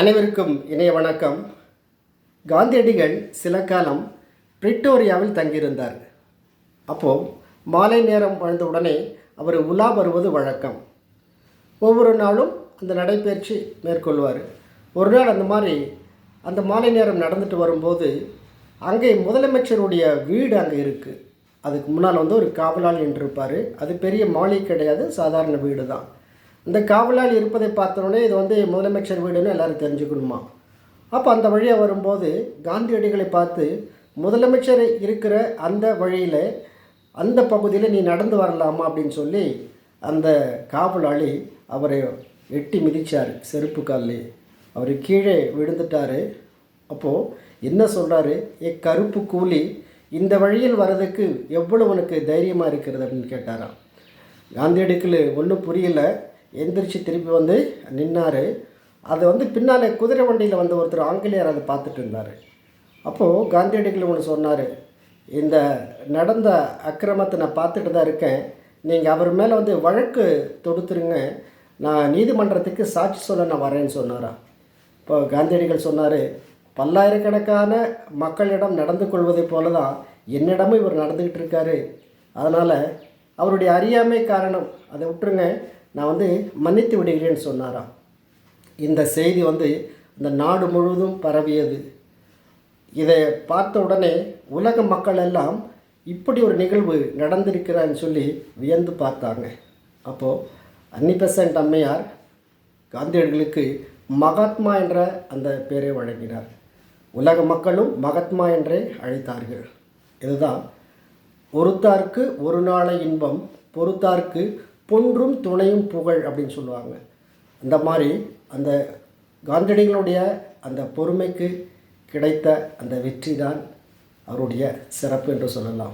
அனைவருக்கும் இணைய வணக்கம். காந்தியடிகள் சில காலம் பிரிட்டோரியாவில் தங்கியிருந்தார். அப்போது மாலை நேரம் வாழ்ந்தவுடனே அவர் உலா வருவது வழக்கம். ஒவ்வொரு நாளும் அந்த நடைபயிற்சி மேற்கொள்வார். ஒரு நாள் அந்த மாதிரி அந்த மாலை நேரம் நடந்துட்டு வரும்போது அங்கே முதலமைச்சருடைய வீடு அங்கே இருக்குது அதுக்கு முன்னால் வந்து ஒரு காவலாளி நின்றுருப்பார். அது பெரிய மாளிகை கிடையாது சாதாரண வீடு தான் இந்த காவலாளி இருப்பதை பார்த்தோன்னே இது வந்து முதலமைச்சர் வீடுன்னு எல்லாரும் தெரிஞ்சுக்கணுமா? அப்போ அந்த வழியாக வரும்போது காந்தியடிகளை பார்த்து முதலமைச்சர் இருக்கிற அந்த வழியில் அந்த பகுதியில் நீ நடந்து வரலாமா? அப்படின்னு சொல்லி அந்த காவலாளி அவரை எட்டி மிதிச்சார் செருப்பு காலில். அவர் கீழே விழுந்துட்டார். அப்போது என்ன சொல்கிறாரு ஏ கருப்பு கூலி இந்த வழியில் வர்றதுக்கு எவ்வளவு உனக்கு தைரியமாக இருக்கிறது? அப்படின்னு கேட்டாராம். காந்தியடிகள் ஒன்றும் புரியல. எந்திரிச்சு திருப்பி வந்து நின்னார். அது வந்து பின்னால் குதிரை வண்டியில் வந்த ஒருத்தர் ஆங்கிலேயர் அதை பார்த்துட்டு இருந்தார். அப்போது காந்தியடிகள் ஒன்று சொன்னார் இந்த நடந்த அக்கிரமத்தை நான் பார்த்துட்டு தான் இருக்கேன். நீங்கள் அவர் மேலே வந்து வழக்கு தொடுத்துருங்க. நான் நீதிமன்றத்துக்கு சாட்சி சொல்ல நான் வரேன்னு சொன்னாரா? இப்போ காந்தியடிகள் சொன்னார் பல்லாயிரக்கணக்கான மக்களிடம் நடந்து கொள்வதைப் போல தான் என்னிடமும் இவர் நடந்துக்கிட்டு இருக்காரு. அதனால் அவருடைய அறியாமை காரணம். அதை விட்டுருங்க. நான் வந்து மன்னித்து விடுகிறேன்னு சொன்னாராம். இந்த செய்தி வந்து இந்த நாடு முழுவதும் பரவியது. இதை பார்த்த உடனே உலக மக்கள் எல்லாம் இப்படி ஒரு நிகழ்வு நடந்திருக்கிறான்னு சொல்லி வியந்து பார்த்தாங்க. அப்போது அன்னிபெசன்ட் அம்மையார் காந்தியடிகளுக்கு மகாத்மா என்ற அந்த பெயரை வழங்கினார். உலக மக்களும் மகாத்மா என்றே அழைத்தார்கள். இதுதான் ஒருத்தார்க்கு ஒரு நாளை இன்பம் பொறுத்தார்க்கு பொன்றும் துணையும் புகழ் அப்படின்னு சொல்லுவாங்க. அந்த மாதிரி அந்த காந்தியடிகளுடைய அந்த பொறுமைக்கு கிடைத்த அந்த வெற்றி தான் அவருடைய சிறப்பு என்று சொல்லலாம்.